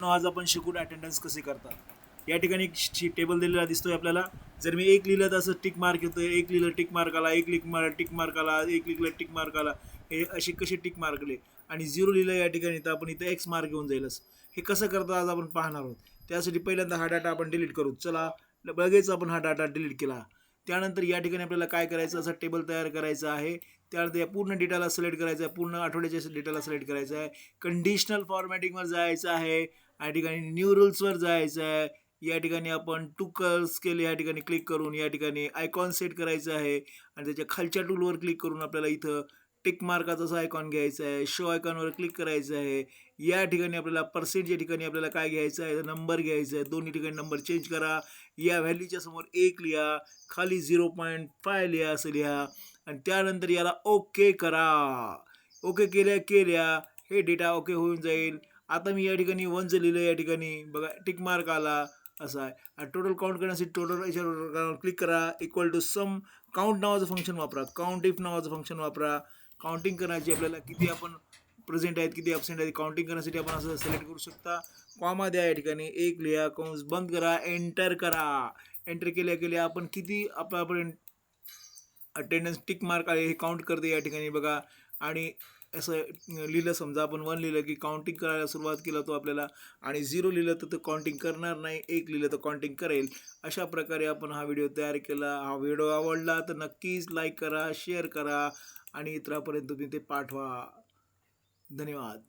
आज आपण शिकू अटेंडन्स कसे करतात? या ठिकाणी एक टेबल दिलेला दिसतोय आपल्याला. जर मी एक लिहिलं तर असं टिक मार्क येतोय एक लिहिलं टिक मार्क आला एक लिक मार टिक मार्क आला एक लिहिलं टिक मार्क आला हे असे कसे टिक मार्कले आणि झिरो लिहिलं या ठिकाणी तर आपण इथं एक्स मार्क घेऊन जाईलच. हे कसं करतात आज आपण पाहणार आहोत. त्यासाठी पहिल्यांदा हा डाटा आपण डिलीट करू. चला लगेच आपण हा डाटा डिलीट केला. त्यानंतर या ठिकाणी आपल्याला काय करायचं? असं टेबल तयार करायचं आहे. त्यानंतर या पूर्ण डेटाला सिलेक्ट करायचं आहे. पूर्ण आठवड्याच्या डेटाला सिलेक्ट करायचं आहे. कंडिशनल फॉर्मॅटिंगवर जायचं आहे. या ठिकाणी न्यू रूल्सवर जायचं आहे. या ठिकाणी आपण टू स्केल या ठिकाणी क्लिक करून या ठिकाणी आयकॉन सेट करायचं आहे. आणि त्याच्या खालच्या टूलवर क्लिक करून आपल्याला इथं टिक मार्काचा आयकॉन घ्यायचा आहे शो आयकॉनवर क्लिक करायचं आहे. या ठिकाणी आपल्याला पर्सेंट या ठिकाणी आपल्याला काय घ्यायचं आहे नंबर घ्यायचा आहे. दोन्ही ठिकाणी नंबर चेंज करा. या व्हॅल्यूच्या समोर एक लिहा खाली झिरो पॉईंट फाय लिहा असं लिहा. आणि त्यानंतर याला ओके करा. ओके केल्या केल्या. हे डेटा ओके होऊन जाईल. आता मी या ठिकाणी वनचं लिहिलं या ठिकाणी. बघा टिक मार्क आला. असा आहे. टोटल काउंट करण्यासाठी टोटल याच्यावर क्लिक करा. इक्वल टू सम काउंट नावाचं फंक्शन वापरा. काउंट इफ नावाचं फंक्शन वापरा. काउंटिंग करायची आपल्याला किती आपण प्रेझेंट आहेत किती ॲबसेंट आहेत काउंटिंग करण्यासाठी आपण असं सिलेक्ट करू शकता. कॉमा द्या या ठिकाणी एक लिहा कंस बंद करा एंटर करा. एंटर केल्या केल्या आपण किती आपल्यापर्यंत अटेंडन्स टिक मार्क आहे हे काउंट करते या ठिकाणी बघा. आणि असं लिहिलं समजा आपण वन लिहिलं की काउंटिंग करायला सुरुवात केला तो आपल्याला आणि झिरो लिहिलं तर तो काउंटिंग करणार नाही एक लिहिलं तर काउंटिंग करेल. अशा प्रकारे आपण हा व्हिडिओ तयार केला. हा व्हिडिओ आवडला तर नक्कीच लाईक करा शेअर करा आणि इतरापर्यंत तुम्ही ते पाठवा. धन्यवाद.